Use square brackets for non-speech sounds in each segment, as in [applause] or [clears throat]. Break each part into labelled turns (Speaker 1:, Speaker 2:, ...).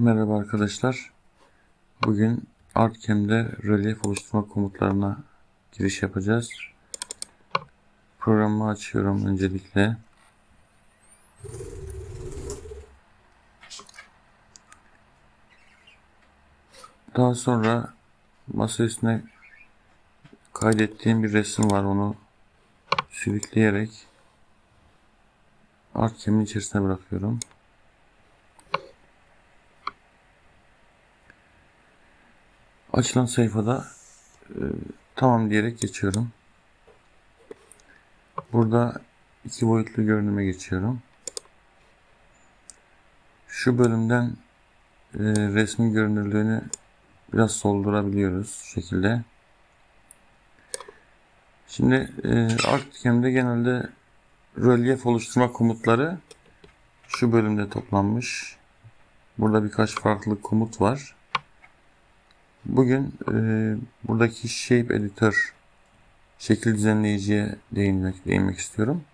Speaker 1: Merhaba arkadaşlar. Bugün Artcam'de rölyef oluşturma komutlarına giriş yapacağız. Programı açıyorum öncelikle. Daha sonra masa üstüne kaydettiğim bir resim var. Onu sürükleyerek Artcam'in içerisine bırakıyorum. Açılan sayfada e, tamam diyerek geçiyorum. Burada iki boyutlu görünüme geçiyorum. Şu bölümden e, resmin görünürlüğünü biraz soldurabiliyoruz şu şekilde. Şimdi e, Arcticam'de genelde rölyef oluşturma komutları şu bölümde toplanmış. Burada birkaç farklı komut var. Bugün e, buradaki Shape Editor şekil düzenleyiciye değinmek, değinmek istiyorum.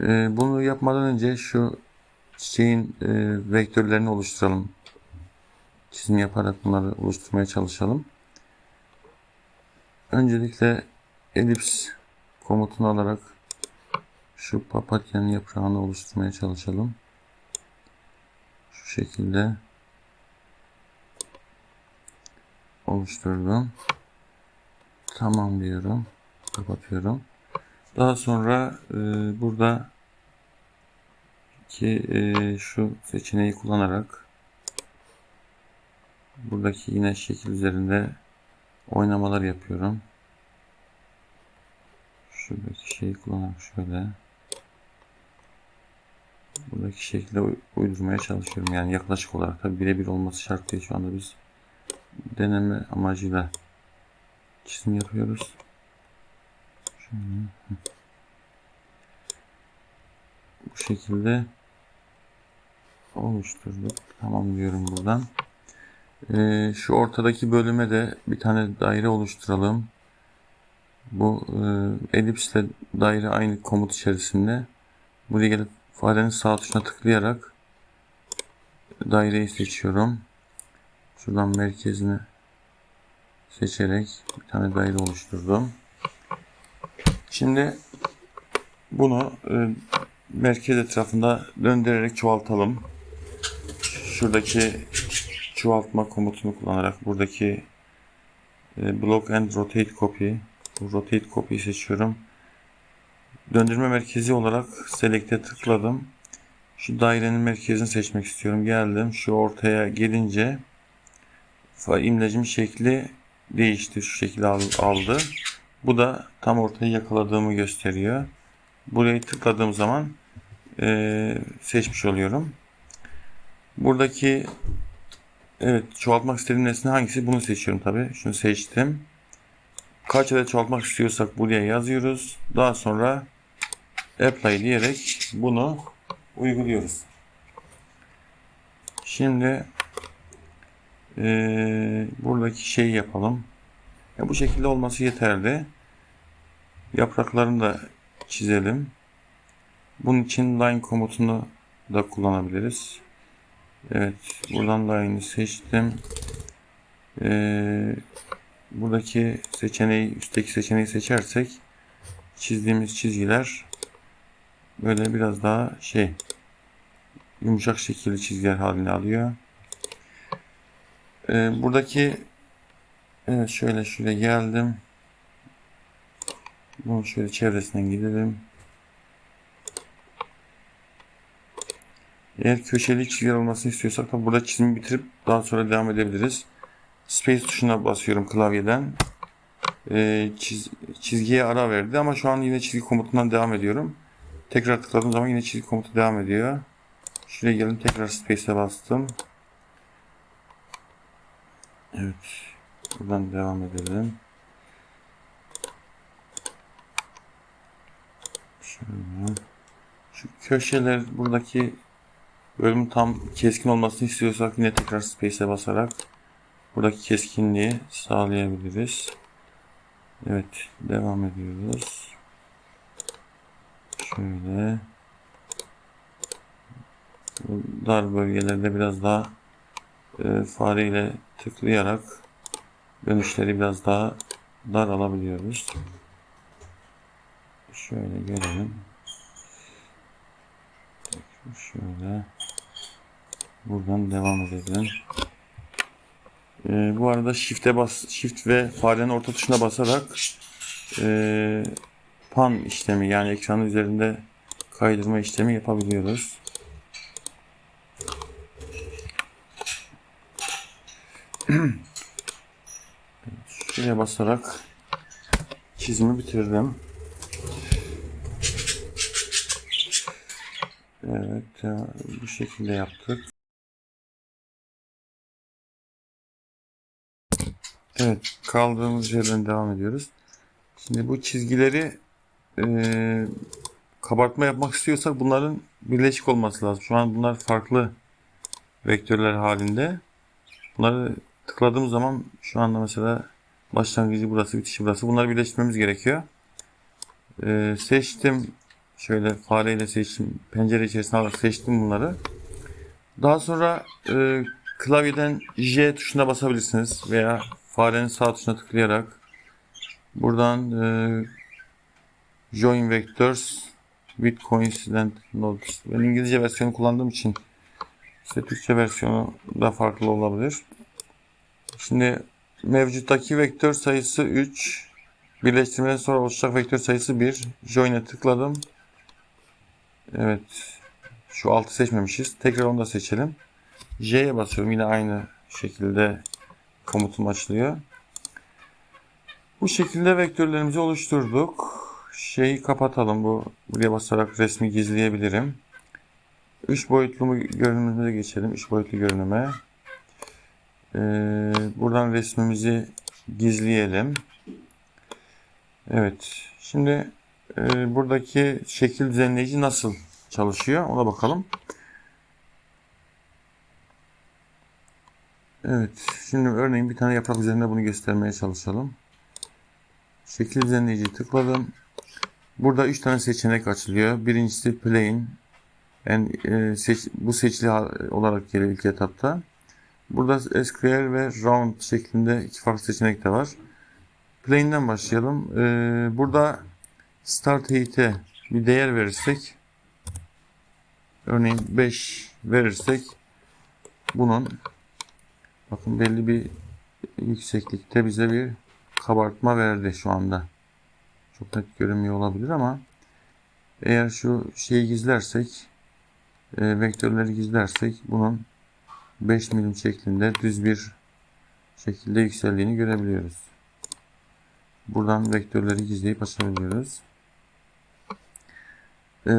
Speaker 1: E, bunu yapmadan önce şu çiçeğin e, vektörlerini oluşturalım. Çizim yaparak bunları oluşturmaya çalışalım. Öncelikle elips komutunu alarak şu papatyanın yaprağını oluşturmaya çalışalım. Şu şekilde oluşturdum. Tamam diyorum. Kapatıyorum. Daha sonra e, burada ki e, şu seçeneği kullanarak buradaki yine şekil üzerinde oynamalar yapıyorum. Şuradaki şeyi kullanarak şöyle buradaki şekilde uydurmaya çalışıyorum. Yani yaklaşık olarak tabi birebir olması şart değil. Şu anda biz deneme amacıyla çizim yapıyoruz. Şöyle. Bu şekilde oluşturduk. Tamam diyorum buradan. Ee, şu ortadaki bölüme de bir tane daire oluşturalım. Bu e, elipsle daire aynı komut içerisinde. Buraya gelip farenin sağ tuşuna tıklayarak daireyi seçiyorum. Şuradan merkezini seçerek bir tane daire oluşturdum. Şimdi bunu e, merkez etrafında döndürerek çoğaltalım. Şuradaki çoğaltma komutunu kullanarak buradaki e, block and rotate copy bu rotate copy'yi seçiyorum. Döndürme merkezi olarak select'e tıkladım. Şu dairenin merkezini seçmek istiyorum. Geldim. Şu ortaya gelince imlecim şekli değişti. Şu şekilde aldı. Bu da tam ortayı yakaladığımı gösteriyor. Burayı tıkladığım zaman e, seçmiş oluyorum. Buradaki evet çoğaltmak istediğim nesne hangisi? Bunu seçiyorum tabi. Şunu seçtim. Kaç adet çoğaltmak istiyorsak buraya yazıyoruz. Daha sonra apply diyerek bunu uyguluyoruz. Şimdi e, buradaki şeyi yapalım. Ya bu şekilde olması yeterli. Yapraklarını da çizelim. Bunun için line komutunu da kullanabiliriz. Evet, buradan line'ı seçtim. Ee, buradaki seçeneği, üstteki seçeneği seçersek çizdiğimiz çizgiler böyle biraz daha şey yumuşak şekilli çizgiler haline alıyor. Ee, buradaki evet şöyle şuraya geldim. Bunu şöyle çevresinden gidelim. Eğer köşeli çizgiler olmasını istiyorsak da burada çizimi bitirip daha sonra devam edebiliriz. Space tuşuna basıyorum klavyeden. Ee, çiz, çizgiye ara verdi ama şu an yine çizgi komutundan devam ediyorum. Tekrar tıkladığım zaman yine çizgi komutu devam ediyor. Şuraya gelin tekrar space'e bastım. Evet. Buradan devam edelim. Şöyle. Şu köşeler buradaki bölümün tam keskin olmasını istiyorsak yine tekrar space'e basarak buradaki keskinliği sağlayabiliriz. Evet. Devam ediyoruz. Şöyle. Dar bölgelerde biraz daha e, fareyle tıklayarak dönüşleri biraz daha dar alabiliyoruz. Şöyle gelelim. Şöyle. Buradan devam edelim. Ee, bu arada shift'e bas, shift ve farenin orta tuşuna basarak e, pan işlemi yani ekranın üzerinde kaydırma işlemi yapabiliyoruz. Şuraya basarak çizimi bitirdim. Evet, ya, bu şekilde yaptık. Evet, kaldığımız yerden devam ediyoruz. Şimdi bu çizgileri eee, kabartma yapmak istiyorsak bunların birleşik olması lazım. Şu an bunlar farklı vektörler halinde. Bunları tıkladığım zaman şu anda mesela başlangıcı burası, bitişi burası. Bunları birleştirmemiz gerekiyor. Eee, seçtim. Şöyle fareyle seçtim. Pencere içerisine seçtim bunları. Daha sonra e, klavyeden J tuşuna basabilirsiniz veya farenin sağ tuşuna tıklayarak buradan e, Join Vectors with Coincident Nodes. Ben İngilizce versiyonu kullandığım için size Türkçe versiyonu da farklı olabilir. Şimdi mevcuttaki vektör sayısı 3. Birleştirmeden sonra oluşacak vektör sayısı 1. Join'e tıkladım. Evet. Şu altı seçmemişiz. Tekrar onu da seçelim. J'ye basıyorum. Yine aynı şekilde komutum açılıyor. Bu şekilde vektörlerimizi oluşturduk. Şeyi kapatalım. Bu buraya basarak resmi gizleyebilirim. 3 boyutlu mu görünümümüze geçelim. 3 boyutlu görünüme. Ee, buradan resmimizi gizleyelim. Evet. Şimdi e, buradaki şekil düzenleyici nasıl çalışıyor ona bakalım. Evet. Şimdi örneğin bir tane yaprak üzerinde bunu göstermeye çalışalım. Şekil düzenleyiciyi tıkladım. Burada 3 tane seçenek açılıyor. Birincisi plane. Yani, e, seç, bu seçili olarak geliyor ilk etapta. Burada square ve round şeklinde iki farklı seçenek de var. Plane'den başlayalım. Ee, burada start heat'e bir değer verirsek örneğin 5 verirsek bunun bakın belli bir yükseklikte bize bir kabartma verdi şu anda. Çok net görünmüyor olabilir ama eğer şu şeyi gizlersek e, vektörleri gizlersek bunun 5 milim şeklinde düz bir şekilde yükseldiğini görebiliyoruz. Buradan vektörleri gizleyip açabiliyoruz. Ee,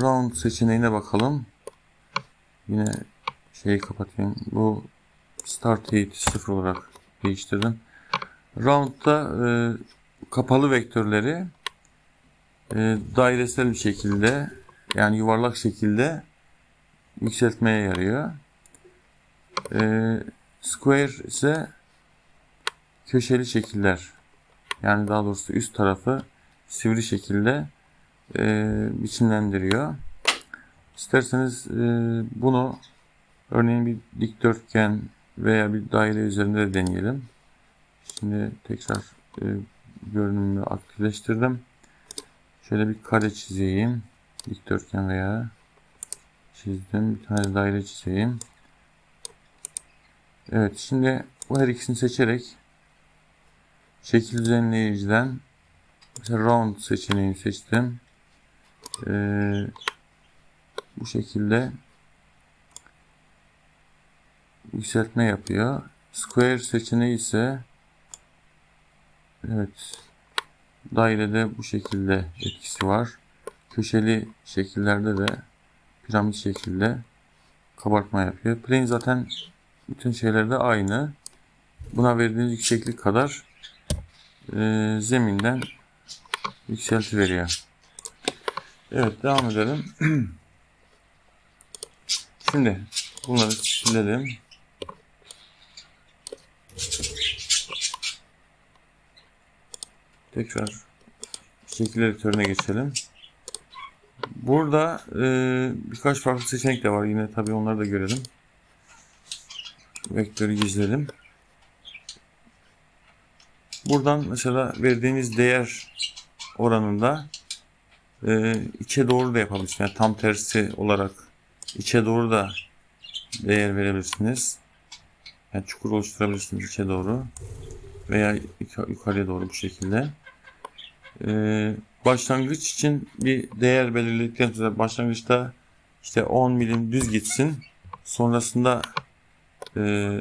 Speaker 1: round seçeneğine bakalım. Yine şeyi kapatayım. Bu start heat 0 olarak değiştirdim. Round'da e, kapalı vektörleri e, dairesel bir şekilde yani yuvarlak şekilde yükseltmeye yarıyor. E, square ise köşeli şekiller yani daha doğrusu üst tarafı sivri şekilde e, biçimlendiriyor. İsterseniz e, bunu örneğin bir dikdörtgen veya bir daire üzerinde de deneyelim. Şimdi tekrar e, görünümü aktifleştirdim. Şöyle bir kare çizeyim. Dikdörtgen veya çizdim. Bir tane daire çizeyim. Evet şimdi bu her ikisini seçerek şekil düzenleyiciden mesela round seçeneğini seçtim. Ee, bu şekilde yükseltme yapıyor. Square seçeneği ise evet dairede bu şekilde etkisi var. Köşeli şekillerde de piramit şekilde kabartma yapıyor. Plane zaten bütün şeylerde aynı. Buna verdiğiniz yükseklik kadar e, zeminden yükselti veriyor. Evet devam edelim. [clears throat] Şimdi bunları silelim. Tekrar şekil editörüne geçelim. Burada e, birkaç farklı seçenek de var. Yine tabii onları da görelim. Vektörü gizledim. Buradan mesela verdiğiniz değer oranında e, içe doğru da yapabilirsiniz. Yani tam tersi olarak içe doğru da değer verebilirsiniz. Yani çukur oluşturabilirsiniz içe doğru veya yuka- yukarıya doğru bu şekilde. Ee, başlangıç için bir değer belirledikten sonra başlangıçta işte 10 milim düz gitsin. Sonrasında e,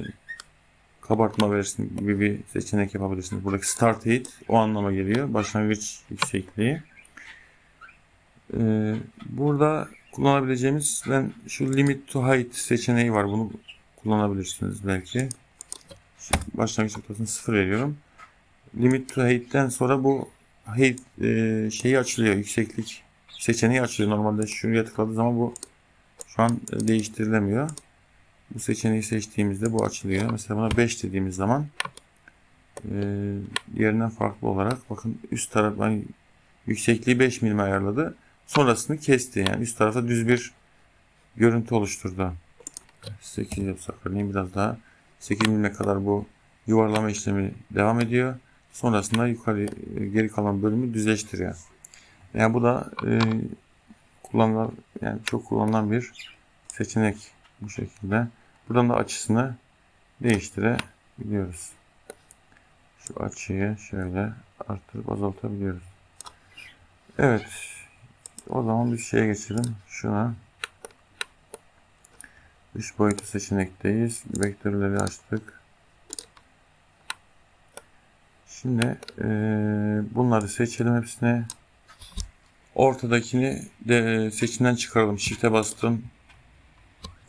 Speaker 1: kabartma versin gibi bir seçenek yapabilirsiniz. Buradaki start height o anlama geliyor. Başlangıç yüksekliği. Ee, burada kullanabileceğimiz ben şu limit to height seçeneği var. Bunu kullanabilirsiniz belki. Başlangıç noktasını sıfır veriyorum. Limit to height'ten sonra bu height e, şeyi açılıyor. Yükseklik seçeneği açılıyor. Normalde şuraya tıkladığı zaman bu şu an e, değiştirilemiyor. Bu seçeneği seçtiğimizde bu açılıyor. Mesela buna 5 dediğimiz zaman e, diğerinden farklı olarak bakın üst taraf hani yüksekliği 5 milim ayarladı. Sonrasını kesti. Yani üst tarafta düz bir görüntü oluşturdu. 8 yapsak örneğin biraz daha 8 milime kadar bu yuvarlama işlemi devam ediyor. Sonrasında yukarı e, geri kalan bölümü düzleştiriyor. Yani bu da e, kullanılan yani çok kullanılan bir seçenek bu şekilde. Buradan da açısını değiştirebiliyoruz. Şu açıyı şöyle arttırıp azaltabiliyoruz. Evet. O zaman bir şeye geçelim. Şuna. Üç boyutlu seçenekteyiz. Vektörleri açtık. Şimdi eee, bunları seçelim hepsine. Ortadakini de seçimden çıkaralım. Shift'e bastım.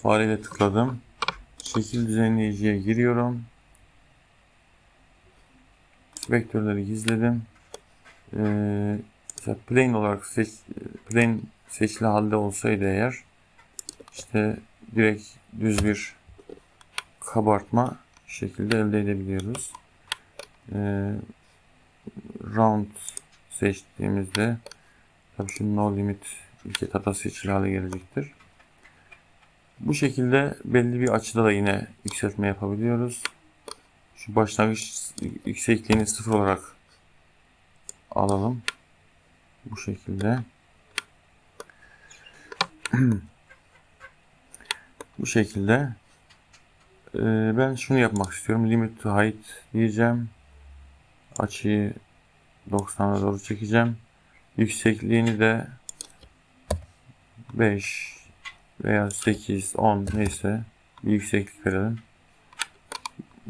Speaker 1: Fareyle tıkladım. Şekil düzenleyiciye giriyorum. Vektörleri gizledim. Mesela plane olarak seç, plane seçili halde olsaydı eğer işte direkt düz bir kabartma şekilde elde edebiliyoruz. Ee, round seçtiğimizde tabii şu no limit ilk etapta seçili hale gelecektir. Bu şekilde belli bir açıda da yine yükseltme yapabiliyoruz. Şu başlangıç yüksekliğini sıfır olarak alalım. Bu şekilde. [clears throat] Bu şekilde. Ee, ben şunu yapmak istiyorum. Limit to height diyeceğim. Açıyı 90'a doğru çekeceğim. Yüksekliğini de 5 veya 8, 10 neyse bir yükseklik verelim.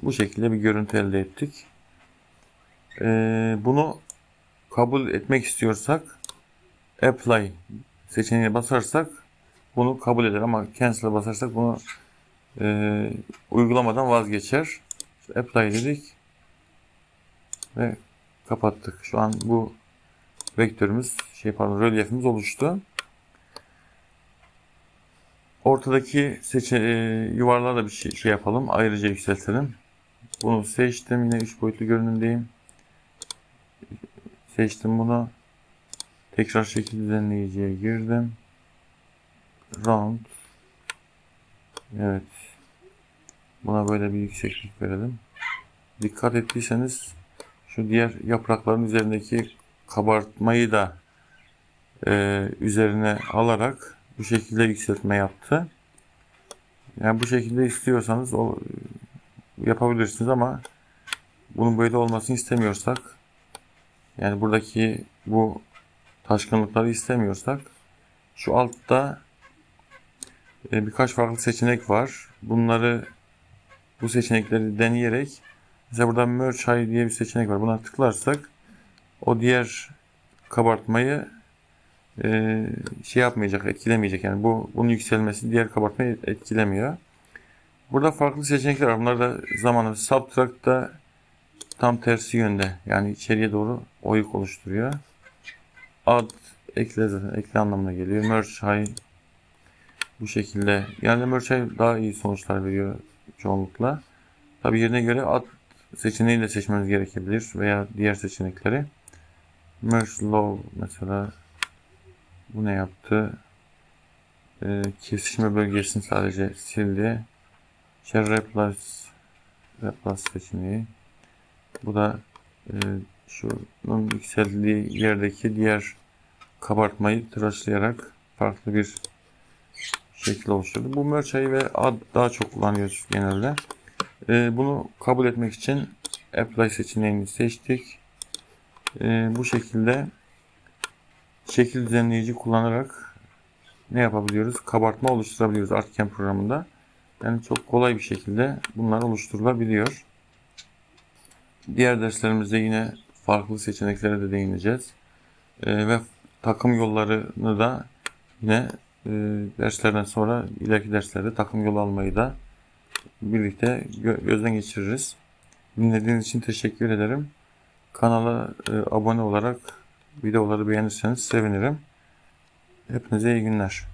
Speaker 1: Bu şekilde bir görüntü elde ettik. Ee, bunu kabul etmek istiyorsak apply seçeneğine basarsak bunu kabul eder ama cancel'a basarsak bunu e, uygulamadan vazgeçer. Apply dedik ve kapattık. Şu an bu vektörümüz şey pardon rölyefimiz oluştu. Ortadaki seçe e, yuvarlığa da bir şey, şey yapalım. Ayrıca yükseltelim. Bunu seçtim. Yine 3 boyutlu görünümdeyim. Seçtim bunu. Tekrar şekil düzenleyiciye girdim. Round. Evet. Buna böyle bir yükseklik verelim. Dikkat ettiyseniz şu diğer yaprakların üzerindeki kabartmayı da e, üzerine alarak bu şekilde yükseltme yaptı. Yani bu şekilde istiyorsanız o yapabilirsiniz ama bunun böyle olmasını istemiyorsak yani buradaki bu taşkınlıkları istemiyorsak şu altta e, birkaç farklı seçenek var. Bunları bu seçenekleri deneyerek mesela burada merge high diye bir seçenek var. Buna tıklarsak o diğer kabartmayı e, şey yapmayacak, etkilemeyecek. Yani bu bunun yükselmesi diğer kabartmayı etkilemiyor. Burada farklı seçenekler var. Bunlar da zamanı subtract'ta tam tersi yönde. Yani içeriye doğru oyuk oluşturuyor. Add ekle zaten ekle anlamına geliyor. Merge high bu şekilde. Yani merge high daha iyi sonuçlar veriyor çoğunlukla. Tabi yerine göre add seçeneğiyle seçmeniz gerekebilir veya diğer seçenekleri. Merge low mesela bu ne yaptı? Ee, kesişme bölgesini sadece sildi. İşte replace, replace seçeneği. Bu da e, şunun yükseldiği yerdeki diğer kabartmayı tıraşlayarak farklı bir şekil oluşturdu. Bu merçayı ve ad daha çok kullanıyoruz genelde. E, bunu kabul etmek için apply seçeneğini seçtik. E, bu şekilde şekil düzenleyici kullanarak ne yapabiliyoruz? Kabartma oluşturabiliyoruz Artken programında. Yani çok kolay bir şekilde bunlar oluşturulabiliyor. Diğer derslerimizde yine farklı seçeneklere de değineceğiz. Ee, ve takım yollarını da yine e, derslerden sonra ileriki derslerde takım yolu almayı da birlikte gö- gözden geçiririz. Dinlediğiniz için teşekkür ederim. Kanala e, abone olarak videoları beğenirseniz sevinirim. Hepinize iyi günler.